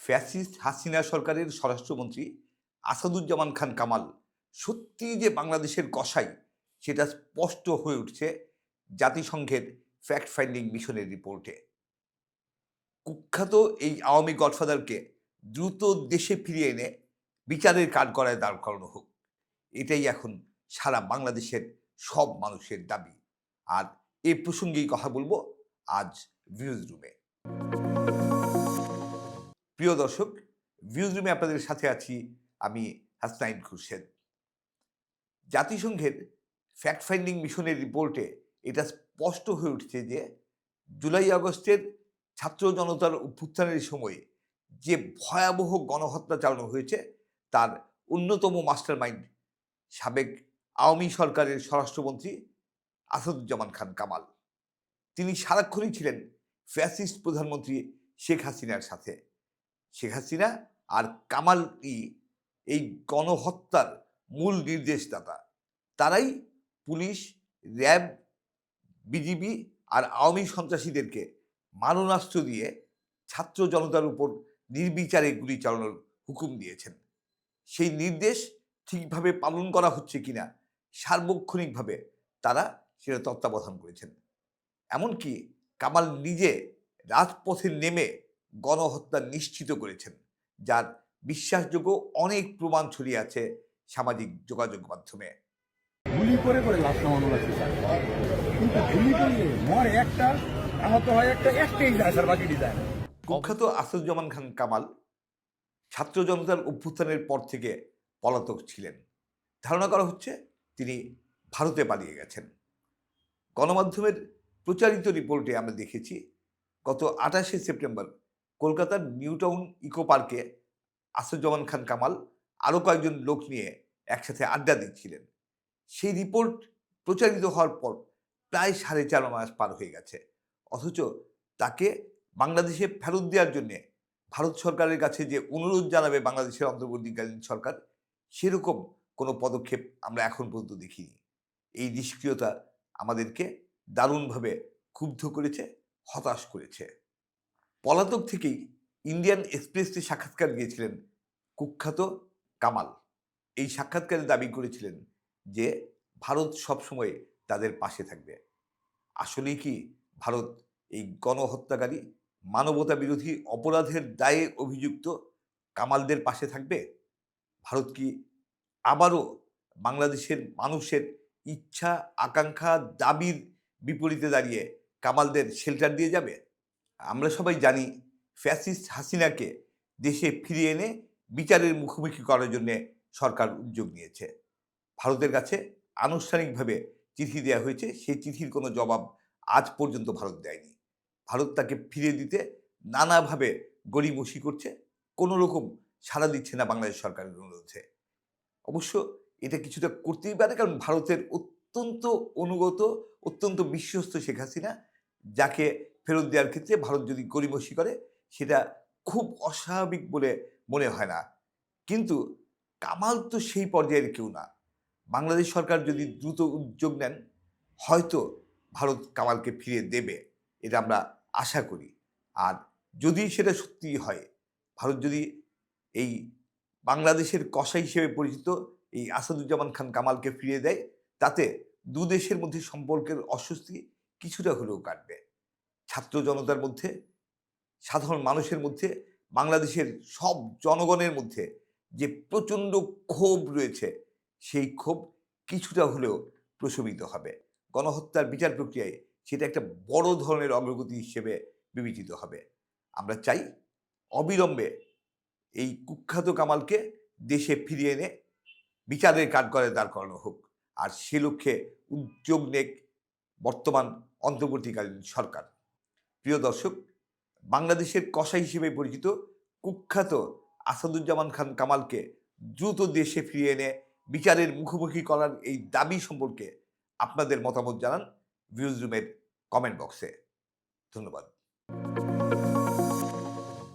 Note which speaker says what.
Speaker 1: Fascist Hasina সরকারের স্বরাষ্ট্রমন্ত্রী আসাদুজ্জামান খান কামাল সত্যিই যে বাংলাদেশের কসাই, সেটা স্পষ্ট হয়ে উঠছে জাতিসংঘের ফ্যাক্ট ফাইন্ডিং মিশনের রিপোর্টে। কুখ্যাত এই আওয়ামী গডফাদারকে দ্রুত দেশে ফিরিয়ে এনে বিচারের কাঠগড়ায় দাঁড় করানো হোক, এটাই এখন সারা বাংলাদেশের সব মানুষের দাবি। আর এ প্রসঙ্গেই কথা বলব আজ ভিউজ রুমে। প্রিয় দর্শক ভিউজ রুমে আপনাদের সাথে আছি আমি হাসনাইন খুরশেদ। জাতিসংঘের ফ্যাক্ট ফাইন্ডিং মিশনের রিপোর্টে এটা স্পষ্ট হয়ে উঠছে যে, জুলাই আগস্টের ছাত্র জনতার অভ্যুত্থানের সময়ে যে ভয়াবহ গণহত্যা চালানো হয়েছে, তার অন্যতম মাস্টার মাইন্ড সাবেক আওয়ামী সরকারের স্বরাষ্ট্রমন্ত্রী আসাদুজ্জামান খান কামাল। তিনি সারাক্ষণই ছিলেন ফ্যাসিস্ট প্রধানমন্ত্রী শেখ হাসিনার সাথে। শেখ হাসিনা আর কামাল ই, এই গণহত্যার মূল নির্দেশদাতা। তারাই পুলিশ, র্যাব, বিজিবি আর আওয়ামী সন্ত্রাসীদেরকে মারণাস্ত্র দিয়ে ছাত্র জনতার উপর নির্বিচারে গুলি চালানোর হুকুম দিয়েছেন। সেই নির্দেশ ঠিকভাবে পালন করা হচ্ছে কিনা সার্বক্ষণিকভাবে তারা সেটা তত্ত্বাবধান করেছেন। এমনকি কামাল নিজে রাজপথে নেমে গণহত্যা নিশ্চিত করেছেন যার বিশ্বাসযোগ্য অনেক প্রমাণ ছড়িয়ে আছে সামাজিক যোগাযোগ মাধ্যমে।
Speaker 2: গুলি করে করে লাশ নামানো লাগছে কিন্তু গুলি করলে মরে একটা আহত হয় একটা একটাই যায় স্যার বাকিটি যায়
Speaker 1: কুখ্যাত আসাদুজ্জামান খান কামাল ছাত্র জনতার অভ্যুত্থানের পর থেকে পলাতক ছিলেন। ধারণা করা হচ্ছে তিনি ভারতে পালিয়ে গেছেন। গণমাধ্যমের প্রচারিত রিপোর্টে আমরা দেখেছি গত আঠাশে সেপ্টেম্বর কলকাতার নিউ টাউন ইকো পার্কে আসাদুজ্জামান খান কামাল আরও কয়েকজন লোক নিয়ে একসাথে আড্ডা দিচ্ছিলেন। সেই রিপোর্ট প্রচারিত হওয়ার পর প্রায় সাড়ে চার মাস পার হয়ে গেছে। অথচ তাকে বাংলাদেশে ফেরত দেওয়ার জন্যে ভারত সরকারের কাছে যে অনুরোধ জানাবে বাংলাদেশের অন্তর্বর্তীকালীন সরকার, সেরকম কোনো পদক্ষেপ আমরা এখন পর্যন্ত দেখিনি। এই নিষ্ক্রিয়তা আমাদেরকে দারুণভাবে ক্ষুব্ধ করেছে, হতাশ করেছে। পলাতক থেকেই ইন্ডিয়ান এক্সপ্রেসে সাক্ষাৎকার দিয়েছিলেন কুখ্যাত কামাল। এই সাক্ষাৎকারে দাবি করেছিলেন যে, ভারত সবসময় তাদের পাশে থাকবে। আসলেই কি ভারত এই গণহত্যাকারী মানবতা বিরোধী অপরাধের দায়ে অভিযুক্ত কামালদের পাশে থাকবে? ভারত কি আবারও বাংলাদেশের মানুষের ইচ্ছা, আকাঙ্ক্ষা, দাবির বিপরীতে দাঁড়িয়ে কামালদের শেল্টার দিয়ে যাবে? আমরা সবাই জানি ফ্যাসিস্ট হাসিনাকে দেশে ফিরিয়ে এনে বিচারের মুখোমুখি করার জন্যে সরকার উদ্যোগ নিয়েছে। ভারতের কাছে আনুষ্ঠানিকভাবে চিঠি দেওয়া হয়েছে। সেই চিঠির কোনো জবাব আজ পর্যন্ত ভারত দেয়নি। ভারত তাকে ফিরিয়ে দিতে নানাভাবে গড়িমসি করছে। কোনো রকম সাড়া দিচ্ছে না বাংলাদেশ সরকারের অনুরোধে। অবশ্য এটা কিছুটা করতেই পারে কারণ ভারতের অত্যন্ত অনুগত, অত্যন্ত বিশ্বস্ত শেখ হাসিনা যাকে ফেরত দেওয়ার ক্ষেত্রে ভারত যদি গড়িমসি করে, সেটা খুব অস্বাভাবিক বলে মনে হয় না। কিন্তু কামাল তো সেই পর্যায়ের কেউ না। বাংলাদেশ সরকার যদি দ্রুত উদ্যোগ নেন, হয়তো ভারত কামালকে ফিরিয়ে দেবে, এটা আমরা আশা করি। আর যদি সেটা সত্যি হয়, ভারত যদি এই বাংলাদেশের কষা হিসেবে পরিচিত এই আসাদুজ্জামান খান কামালকে ফিরিয়ে দেয়, তাতে দু দেশের মধ্যে সম্পর্কের অস্বস্তি কিছুটা হলেও কাটবে। ছাত্র জনতার মধ্যে, সাধারণ মানুষের মধ্যে, বাংলাদেশের সব জনগণের মধ্যে যে প্রচণ্ড ক্ষোভ রয়েছে, সেই ক্ষোভ কিছুটা হলেও প্রশমিত হবে। গণহত্যার বিচার প্রক্রিয়ায় সেটা একটা বড় ধরনের অগ্রগতি হিসেবে বিবেচিত হবে। আমরা চাই অবিলম্বে এই কুখ্যাত কামালকে দেশে ফিরিয়ে এনে বিচারের কাঠগড়ায় দাঁড় করানো হোক। আর সে লক্ষ্যে উদ্যোগ নেক বর্তমান অন্তর্বর্তীকালীন সরকার। প্রিয় দর্শক, বাংলাদেশের কষা হিসেবে পরিচিত কুখ্যাত আসাদুজ্জামান খান কামালকে দ্রুত দেশে ফিরিয়ে এনে বিচারের মুখোমুখি করার এই দাবি সম্পর্কে আপনাদের মতামত জানান ভিউজ রুমের কমেন্ট বক্সে। ধন্যবাদ।